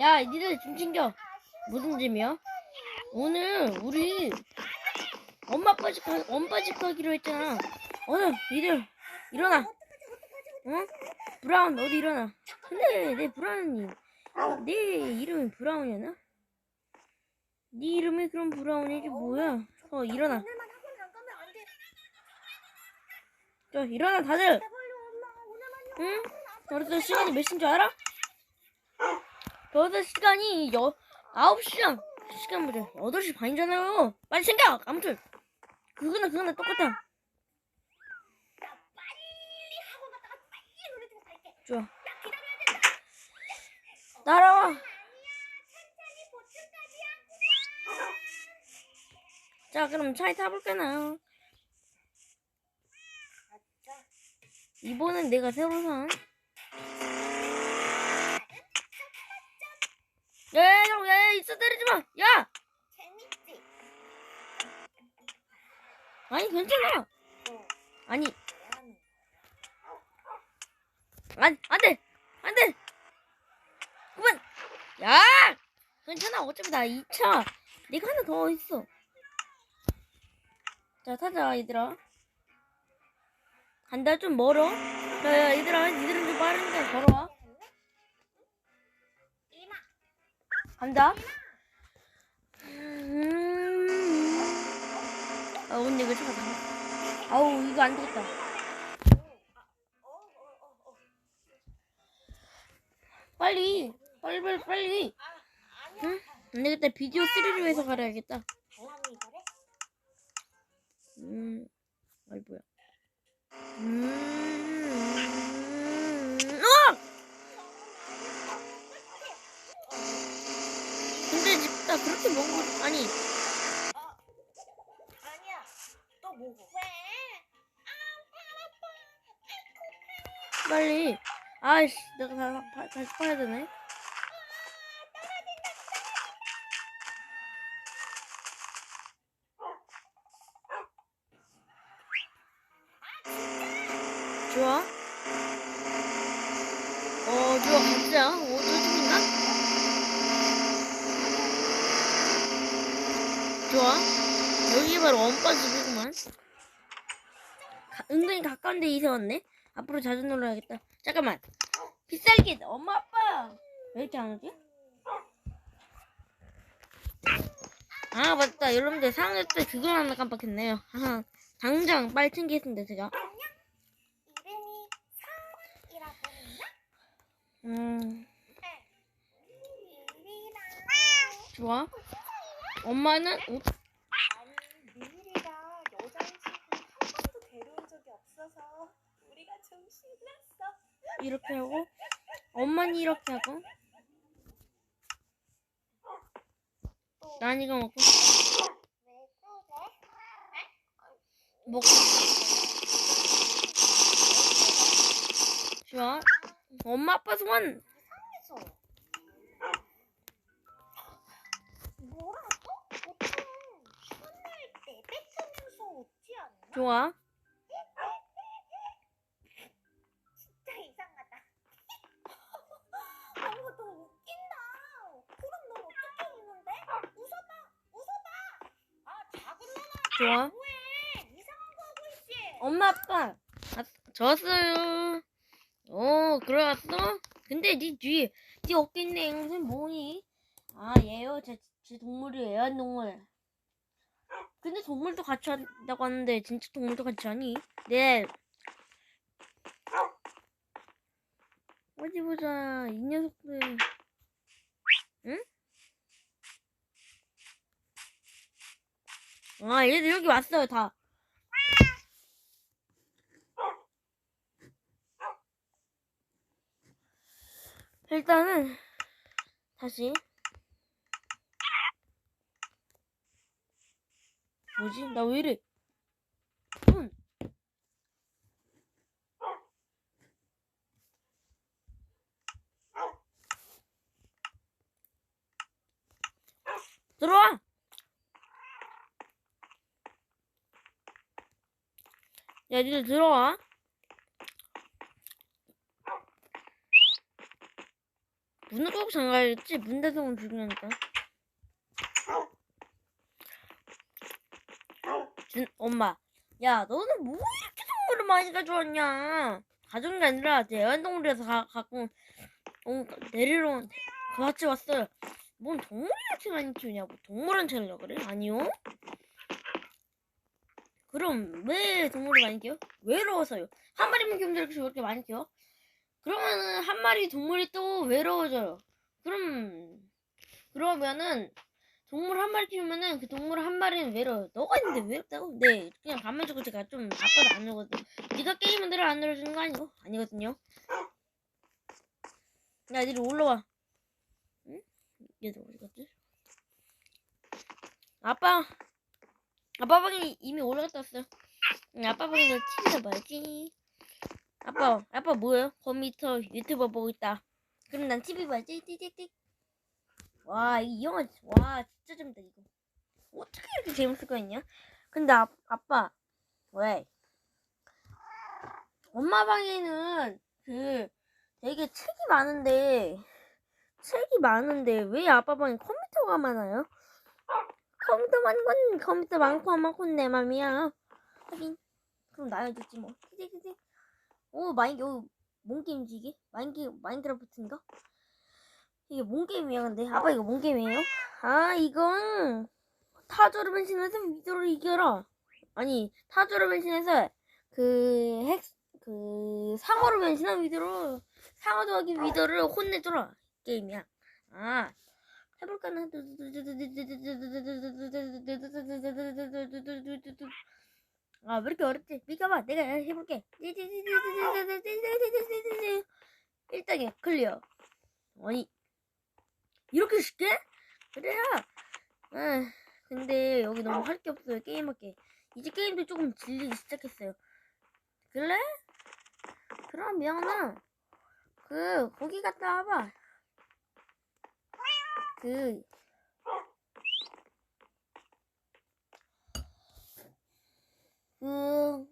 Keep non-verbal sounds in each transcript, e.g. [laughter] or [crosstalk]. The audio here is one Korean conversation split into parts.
야, 니들 좀 챙겨. 무슨 짐이야? 오늘 우리 엄마 엄마 집 가기로 했잖아. 오늘 니들 일어나. 응? 브라운 어디 일어나. 근데 내 브라운이 내 이름이 브라운이었나? 네 이름이 그럼 브라운이지 뭐야? 어 일어나. 저 일어나 다들. 응? 벌써 시간이 몇 시인 줄 알아? 벌써 시간이 여, 9시야. 시간 보자. 8시 반이잖아요. 빨리 챙겨! 아무튼. 그거나 그거나 똑같아. 좋아. 따라와. 자, 그럼 차에 타볼까나. 이번엔 내가 새로 산. 야, 야, 야, 야, 있어, 때리지 마! 야! 재밌지? 아니, 괜찮아. 어. 아니, 미안. 안, 안 돼! 안 돼! 그만! 야! 괜찮아. 어차피 나 2차. 내가 하나 더 있어. 자, 타자, 얘들아. 간다, 좀 멀어. 야, 야, 얘들아. 니들은 좀 빠르니까 걸어와. 간다. 음. 아, 근데 이거 잠깐. 아우, 이거 안 되겠다. 어, 어, 어, 어. 빨리. 빨리, 빨리, 빨리. 응? 안 되겠다. 비디오 3를 위해서 가려야겠다. 음, 아이 뭐야? 음, 아이씨, 내가 다, 다, 다시 파야 되네. 좋아. 어, 좋아, 가자. 어, 또 죽인가? 좋아. 여기 바로 원빠 집이구만. 가- 은근히 가까운 데 이사 왔네. 앞으로 자주 놀러야겠다. 잠깐만. 빗살기 엄마 아빠 왜 이렇게 안 오지? 아 맞다 여러분들 상해 때 그거 하나 깜빡했네요. 당장 빨리 챙기겠습니다 제가. 이름이 상이라고 했나? 음 좋아. 엄마는 어, 아니 미리가 여자 친구 한 번도 데려온 적이 없어서 우리가 좀 신났어. 이렇게 하고 엄마는 이렇게 하고 난 이거 먹고? 먹고 좋아. 엄마 아빠 소원? 좋아. 좋아. 엄마 아빠 아, 졌어요. 어 그래왔어? 근데 네 뒤에 네 어깨 있는 무슨 뭐니? 아 얘요 제, 제 동물이에요 애완동물. 근데 동물도 같이 한다고 하는데 진짜 동물도 같이 하니? 네. 어디 보자 이 녀석들. 응? 아 얘들 여기 왔어요 다. 일단은 다시 뭐지? 나 왜 이래? 응. 들어와. 야, 니들 들어와. 문을 꼭 잠가야겠지. 문 닫으면 죽으니까. 준, 엄마. 야, 너는 뭐 이렇게 동물을 많이 가져왔냐? 가져온 게 아니라 대한동물에서 가, 갖고 어, 내리러 온- 같이 왔어요. 뭔 동물이 이렇게 많이 키우냐고. 동물원 차려 그래? 아니요. 그럼 왜 동물을 많이 키워? 외로워서요. 한 마리만 키우면 이렇게 저렇게 많이 키워? 그러면은 한 마리 동물이 또 외로워져요. 그럼 그러면은 동물 한 마리 키우면은 그 동물 한 마리는 외로워요. 너가 있는데 외롭다고? 네, 그냥 가만 두고 제가 좀 아빠도 안 오거든. 네가 게임을 들어 안 들어주는 거 아니고? 아니거든요. 야, 니들 올라와. 응? 얘들 어디 갔지? 아빠, 아빠 방에 이미. 응, 아빠 방에 TV나 봐야지. 아빠, 아빠 뭐예요? 컴퓨터 유튜버 보고 있다. 그럼 난 TV 봐야지. 띠띠띠. 와, 이 영화, 와, 진짜 재밌다, 이거. 어떻게 이렇게 재밌을 거 있냐? 근데 아, 아빠, 왜? 엄마 방에는 그 되게 책이 많은데, 책이 많은데, 왜 아빠 방에 컴퓨터가 많아요? 컴퓨터 많은 건 컴퓨터 많고 안 많고는 내 맘이야. 하긴, 그럼 나야 됐지 뭐. 띠띠띠. 오, 마인, 여기, 뭔 게임이지, 이게? 마인 게, 마인크래프트인가? 이게 뭔 게임이야, 근데? 아빠, 이거 뭔 게임이에요? 아, 이건, 타조를 변신해서 위도를 이겨라. 아니, 타조를 변신해서, 그, 핵, 그, 상어로 변신한 위도로, 상어 더하기 위도를 혼내줘라. 게임이야. 아, 해볼까나? 아, 왜 이렇게 어렵지? 믿어봐. 내가 해볼게. 1단계 클리어. 아니, 이렇게 쉽게? 그래야. 아, 근데 여기 너무 할 게 없어요. 게임할 게. 이제 게임도 조금 질리기 시작했어요. 그래? 그럼 미안아. 그, 거기 갔다 와봐. 그, 그,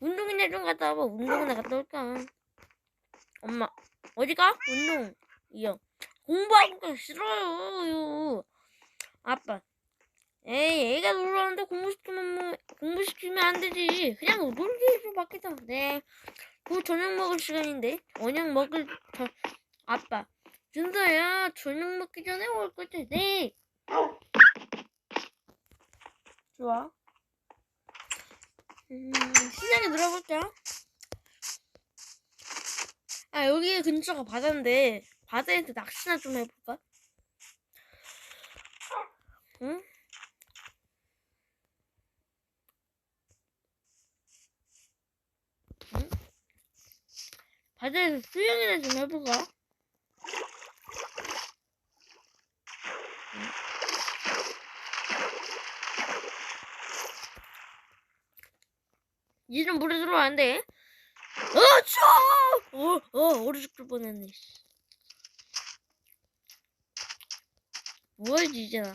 운동이나 좀 갔다 와봐. 운동이나 갔다 올까. 엄마, 어디 가? 운동. 이요. 공부하는 거 싫어요. 아빠. 에이, 애가 놀라는데 공부시키면, 뭐, 공부시키면 안 되지. 그냥 놀기 해줘, 밖에서. 네. 그 저녁 먹을 시간인데. 저녁 먹을, 저, 아빠. 준서야, 저녁 먹기 전에 올 거지? 네. 좋아. 음, 시장에 들어볼게요. 아, 여기 근처가 바다인데, 바다에서 낚시나 좀 해볼까? 응? 응? 바다에서 수영이나 좀 해볼까? 이좀 물에 돼. 어, 추워! 어, 어, 얼어 죽을 뻔했네. 씨. 뭐하지, 이제 나?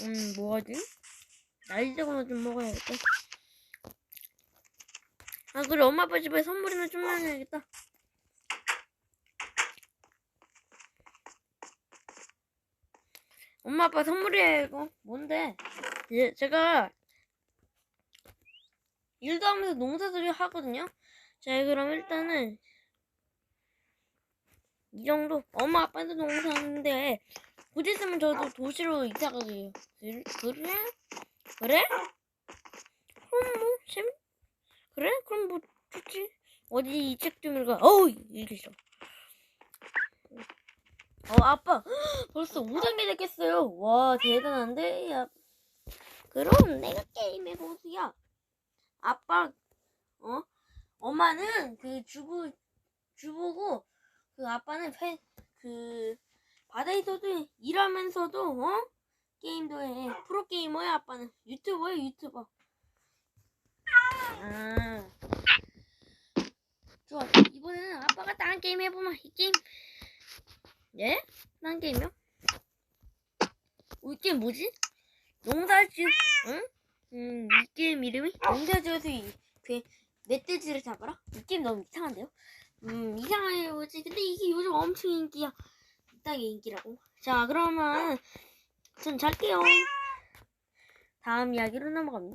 음, 뭐하지? 날짜거나 좀 먹어야겠다. 아, 그래, 엄마 아빠 집에 선물이나 좀 해야겠다. 엄마 아빠 선물이에요, 이거. 뭔데? 예, 제가 일도 하면서 농사들이 하거든요. 자, 그럼 일단은 이 정도. 엄마 아빠도 농사하는데 곧 있으면 저도 도시로 이사 가게요. 그래? 그래? 그래? 그럼 뭐 재밌? 그래? 그럼 뭐 좋지. 어디 이 책 좀 읽어. 어우 읽기 싫어. 어 아빠 [gasps] 벌써 5단계 됐겠어요. 와 대단한데. 야. 그럼 내가 게임해 보수야. 아빠, 어? 엄마는 그 주부, 주부고, 그 아빠는 패, 그, 바다에서도 일하면서도, 어? 게임도 해. 프로 게이머야, 아빠는. 유튜버야, 유튜버. 아. 좋아. 이번에는 아빠가 딴 게임 해보면, 이 게임. 예? 딴 게임이요? 어, 이 게임 뭐지? 농사지, 응? 음, 이 게임 이름이 이, 그, 멧돼지를 잡아라? 이 게임 너무 이상한데요? 음, 이상해요. 근데 이게 요즘 엄청 인기야. 땅의 인기라고. 자, 그러면 전 잘게요. 다음 이야기로 넘어갑니다.